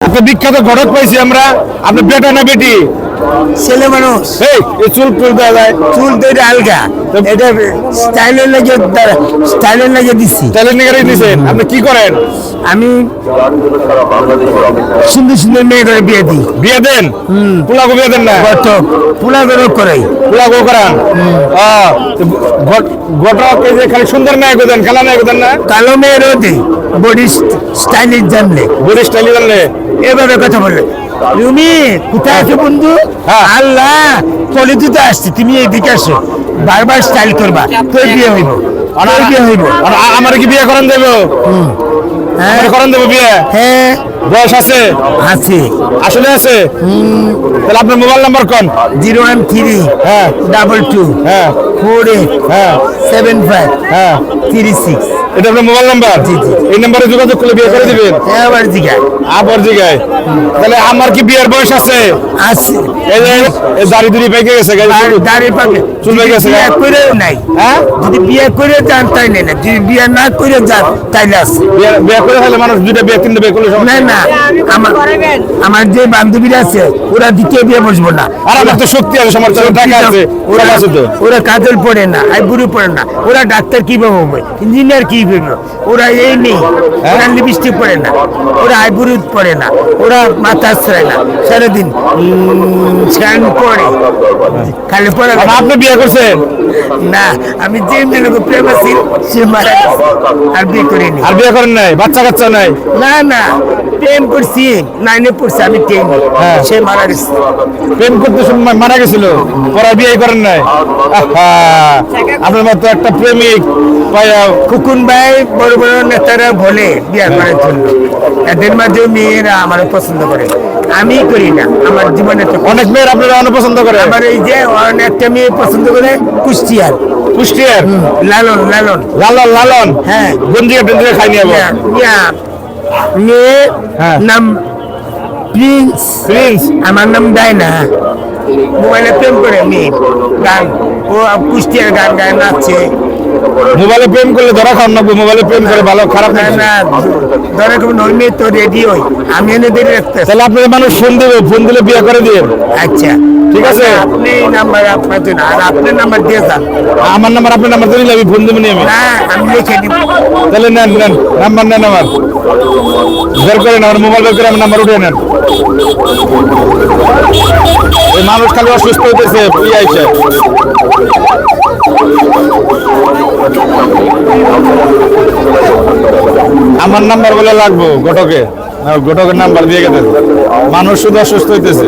বিখ্যাত ঘটক পাইছি আমরা আপনি বেটা না বেটি? ছেলে মানুষ। এই চুল টুল যায়। চুল তো এটা আলগা এটা স্টাইলের লাগে স্টাইলের লাগে দিচ্ছি তাহলে নিগারে দিয়েছেন আপনি কি করেন? আমি সুন্দর সুন্দর মেয়েদের বিয়ে দিই। বিয়ে দেন? পোলাগো বিয়ে দেন না? কত পোলা বেরো করাই। পোলাগো করান? ঘটক এই যে খালি সুন্দর নায়ক দেন খেলা নায়ক দেন না? কালো মেয়েরও দিই। বডি স্টাইলিশ জানলে। বডি স্টাইল জানলে? এভাবে কথা বলে। তুমি কোথায় আছো বন্ধু? হ্যাঁ। আল্লাহ কলেজে আসছি তুমি এইদিকে আসো। বারবার স্টাইল করবা। তোর বিয়ে হইব আর বিয়ে হইব। আর আমার কি বিয়ে করেন দেবো? হ্যাঁ। করেন দেবো বিয়ে? হ্যাঁ। বয়স আছে? আছে। আসলে আছে? তাহলে আপনার মোবাইল নাম্বার কোন? জিরো ওয়ান থ্রি হ্যাঁ। ডাবল টু হ্যাঁ। ফোর এইট হ্যাঁ। সেভেন ফাইভ হ্যাঁ। Three six. এটা আপনার মোবাইল নাম্বার? জি, জি। এই নাম্বারে যোগাযোগ করলে বিয়ে করে দিবেন? আবার জিগা আবার জিগায়। তাহলে আমার কি বিয়ের বয়স আছে? আছে। এই যে দাড়ি দুড়ি পেকে গেছে গায়ে আর চুল- পেকে গেছে বিয়ে করে নাই হ্যাঁ? যদি বিয়ে করে যান তাই নেই না। যদি বিয়ে না করে যান তাইলে আছে। বিয়ে করে ফেলে মানুষ দুইটা বিয়ে তিনটা বিয়ে করলে না নেই। না আমার যে বান্ধবীরা আছে ওরা দ্বিতীয় বিয়ে বসবো না। আর আমার তো শক্তি আছে সমর্থন টাকা আছে। ওরা ওরা আছে তো। ওরা কাজল পড়ে না আইবুড়ি পড়ে না ওরা ডাক্তার কীভাবে হবে ইঞ্জিনিয়ার কি হবে ওরা এই নেই হ্যাঁ? ওরা লিপস্টিক পরে না ওরা আইবুড়ি পড়ে না ওরা মাথা আশ্রয় না সারাদিন স্নান করে। খালি পরে আর আপনি বিয়ে করছেন? না আমি যে মেয়ের প্রেম আছি সে মারা আর বিয়ে করিনি। আর বিয়ে করেন নাই? বাচ্চা কাচ্চা নাই? না না। প্রেম করছি নাইনে পড়ছি আমি টেনে হ্যাঁ। সে মারা গেছে। প্রেম করতে সময় মারা গেছিল। পরে বিয়ে করেন নাই। আপনার মতো একটা প্রেমিক খুকুন ভাই বড় বড় নেতারা বলে বিয়ে করার জন্য। এদের মাঝে মেয়েরা আমার পছন্দ করে। আমি করি না। আমার জীবনে অনেক মেয়ের আপনারা অনেক পছন্দ করে। আমার এই যে একটা মেয়ে পছন্দ করে কুষ্টিয়ার। কুষ্টিয়ার? লালন লালন। লালন লালন। হ্যাঁ। গঞ্জিয়া টঞ্জিয়া খাই নিয়ে মেয়ে হ্যাঁ। নাম প্রিন্স। প্রিন্স। আমার নাম ডায়না মোবাইলে প্রেম করে মেয়ে গান। ও কুষ্টিয়ার গান গায় নাচছে মোবাইলে প্রেম করলে ধরা খান না মোবাইলে প্রেম করে ভালো খারাপ না ধরে কেউ নর্মে তো রেডি হই আমি এনে দিয়ে রাখতে। তাহলে আপনার মানুষ ফোন দেবে ফোন দিলে বিয়ে করে দিয়ে আচ্ছা। ঠিক আছে। আপনি নাম্বার আপনার জন্য আর আপনার নাম্বার দিয়ে যান। আমার নাম্বার আপনার নাম্বার দিলে আমি ফোন দেবো নি আমি। না আমি লিখে নিব তাহলে নেন নেন নাম্বার নেন আমার। বের করেন আমার মোবাইল বের করে আমার নাম্বার উঠে নেন। এই মানুষ খালি অসুস্থ হইতেছে ই আইছে আমার নাম্বার বলে লাগবো ঘটকে। ঘটকের নাম্বার দিয়ে গেছে মানুষ শুধু অসুস্থ হইতেছে।